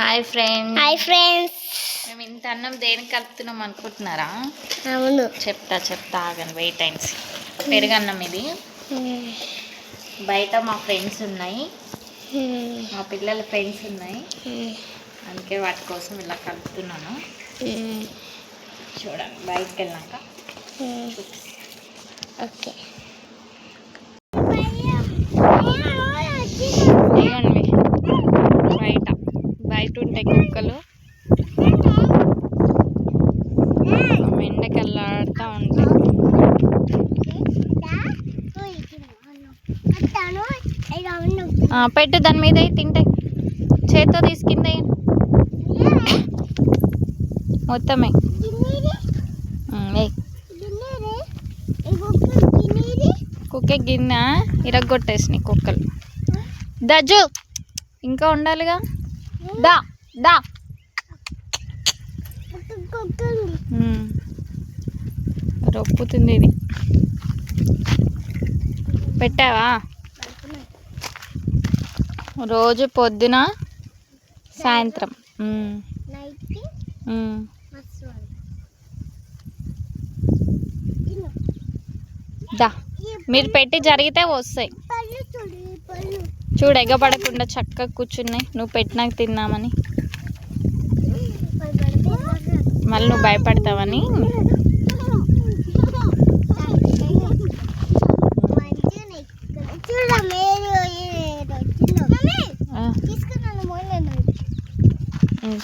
Hi friend hi friends మేము ఇంత అన్నం దేనికి కలుపుతున్నాం అనుకుంటున్నారా? అవును. చెప్తా చెప్తా ఆగండి వెయిట్ టైమ్స్ పెరుగన్నం ఇది. బయట మా ఫ్రెండ్స్ ఉన్నాయి. మా పిల్లల ఫ్రెండ్స్ ఉన్నాయి. అందుకే వాటి కోసం ఇలా కలుపుతున్నాను. చూడండి బయటకు వెళ్ళాక. ఓకే ఇవ్వండి బయట బయట ఉంటాయి కుక్కలు. ఎండకెళ్ళాడుతూ ఉంటాయి పెట్టు దాని మీద తింటాయి చేత్తో తీసుకుందే మొత్తమే. కుక్క గిన్నె ఇరగొట్టేసినాయి కుక్కలు. దజ్జు ఇంకా ఉండాలిగా దా దా. రొప్పుతుంది ఇది. పెట్టావా? రోజు పొద్దున సాయంత్రం. దా. మీరు పెట్టి జరిగితే వస్తాయి. చూడు ఎగబడకుండా చక్కగా కూర్చున్నాయి. నువ్వు పెట్టినాక తిన్నామని. మళ్ళీ నువ్వు భయపడతావని.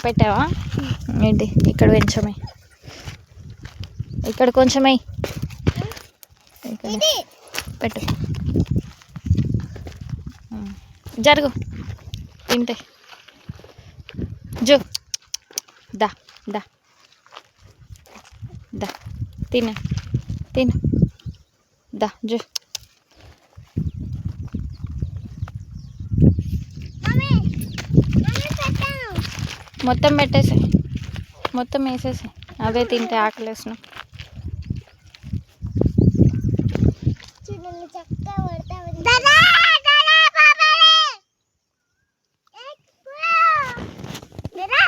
పెట్టావా? ఏంటి? ఇక్కడ కొంచెమే ఇక్కడ కొంచెమే ఇక్కడ. పెట్టు. జరుగు. తింటే. జో. దా దా. దా. తిను. తిను. దా జో. మొత్తం పెట్టేసి మొత్తం వేసేసి అవే తింటే ఆకలేసిన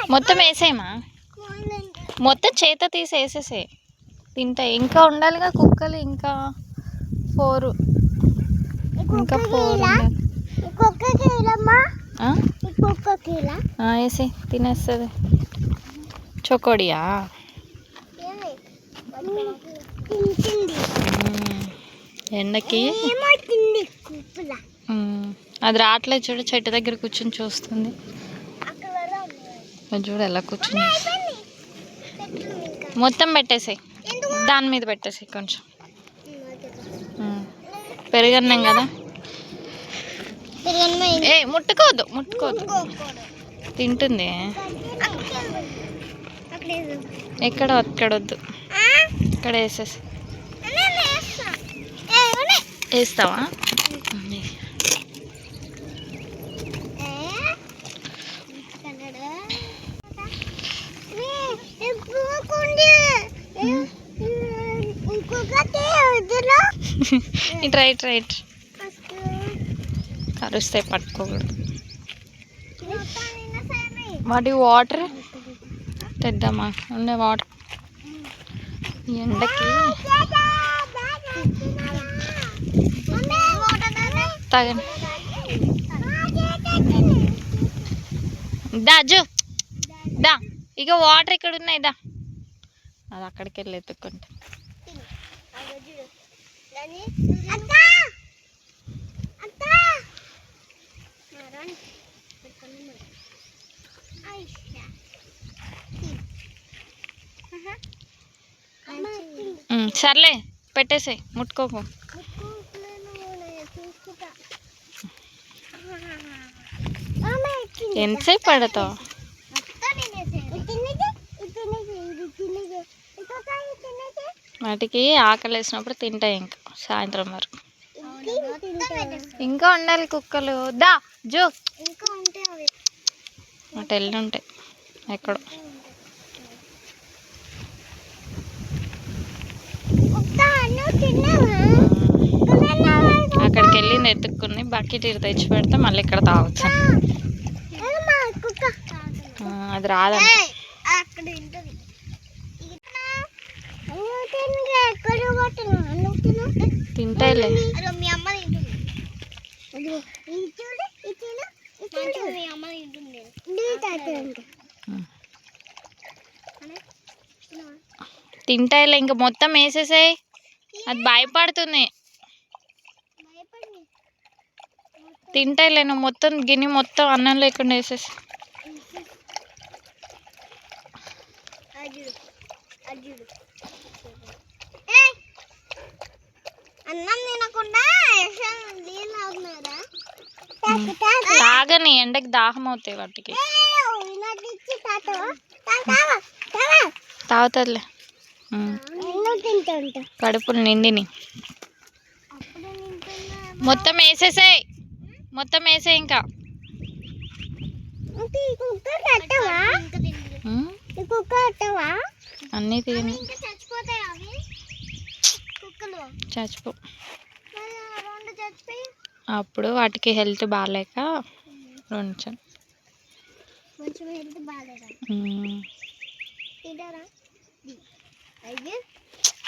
మొత్తం వేసేయమా? మొత్తం చేత తీసి వేసేసే. తింటాయి ఇంకా ఉండాలిగా కుక్కలు ఇంకా ఫోర్. ఇంకా ఫోర్ వేసి. తినేస్తుంది. చొకోడియా. ఎండకి. అది రావట్లేదు చూడు. చెట్టు దగ్గర కూర్చొని చూస్తుంది. చూడు ఎలా కూర్చొని చూస్తుంది. మొత్తం పెట్టేసాయి. దాని మీద పెట్టేసాయి కొంచెం. పెరుగన్నాం కదా. ఏ ముట్టుకోవద్దు ముట్టుకోవద్దు. తింటుంది. ఎక్కడ అక్కడ వద్దు. ఇక్కడ వేసేసి వేస్తావా? ఇటు రైట్ రైట్ కరుస్తాయి పట్టుకోకూడదు. వాటి వాటర్ తెద్దామా? ఉండే వాటర్ ఎండకి తాగండి. దా దా ఇక వాటర్ ఇక్కడ ఉన్నాయి దా. అది అక్కడికి వెళ్ళి ఎత్తుక్కుంటా. సర్లే పెట్టేసాయి ముట్టుకోకు. ఎంతసేపు పడతావు? వాటికి ఆకలి వేసినప్పుడు తింటాయి ఇంకా. సాయంత్రం వరకు. ఇంకా ఉండాలి కుక్కలు. దా జో. అటు వెళ్ళి ఉంటాయి ఎక్కడో. అక్కడికి వెళ్ళి ఎత్తుక్కుని బకెట్ ఇటు తెచ్చి పెడితే మళ్ళీ ఇక్కడ తాగొచ్చు కుక్క. అది రాదంట అక్కడ ఉంటుంది ఎక్కడ పోతున్నావు తింటాయిలే అదో మీ అమ్మ తింటుంది అదిగో ఇది చూడు ఇది తిను ఇది చూడు మీ అమ్మ తింటుంది ఇది తాతంట ఉమ్. తింటాయిలే ఇంకా మొత్తం వేసేసాయి. అది భయపడుతుంది. భయపడి. తింటాయిలే నువ్వు మొత్తం గిన్నె మొత్తం అన్నం లేకుండా వేసేసి అజుడు అజుడు అన్నం తినకుండా తాగని ఎండకి దాహం అవుతాయి వాటికి. తాగుతుందిలే కడుపులు నిండిని. మొత్తం వేసేసాయి. మొత్తం వేసే ఇంకా. అన్నీ తిని ఇంకా చచ్చిపోతాయి అవి కుక్కలు చచ్చిపో. అప్పుడు వాటికి హెల్త్ బాగాలేక ఉంచాను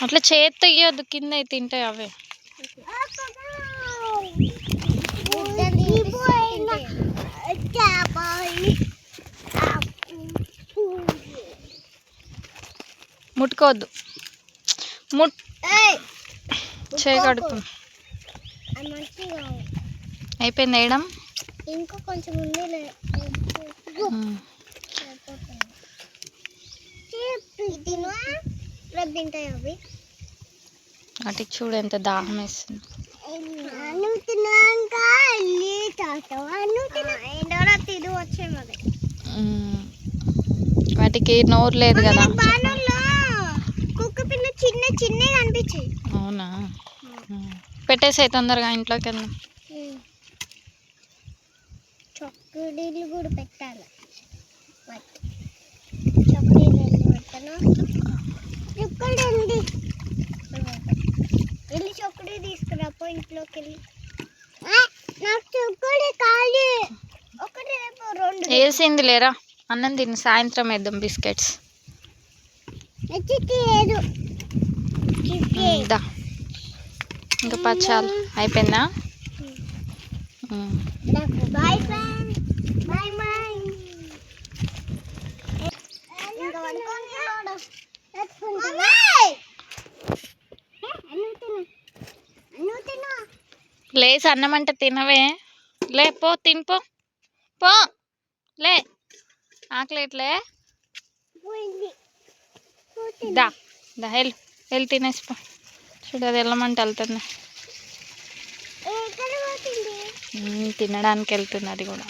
అట్లా చేత్తో ఇయ్యొద్దు కింద తింటాయి అవే. ముట్టుకోవద్దు. ముట్ చేయగడుపు అయిపోయింది వేయడం ఇంకా కొంచెం ఉంది వాటికి చూడు ఎంత దాహం వేస్తుంది. వాటికి నోరు లేదు కదా. చిన్న చిన్నగా కనిపించాయి. అవునా? ఉమ్. పెట్టేసాయి తొందరగా ఇంట్లోకి వెళ్దాం చొక్కడీలు కూడా పెట్టాలి. వెళ్ళి చొక్కడి తీసుకురాపో ఇంట్లోకి వెళ్ళి. నాకు చొక్కడి కాదు ఒకటి రేపు రెండు. వేసింది లేరా? అన్నం తిని సాయంత్రం వేద్దాం బిస్కెట్స్. చిక్కి లేదు చిక్కి ఇంకా పచ్చాలు అయిపోయిందా? లేసి అన్నం అంటే తినవే. లే పో తినిపో పో. లే. ఆకలేట్లే? దా దా వెళ్ళి. వెళ్ళి తినేసి పో. చూడు అది వెళ్ళమంటే వెళ్తుంది తినడానికి వెళ్తుంది అది కూడా.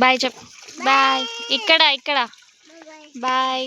బాయ్ చెప్పు. బాయ్. ఇక్కడ ఇక్కడ. బాయ్.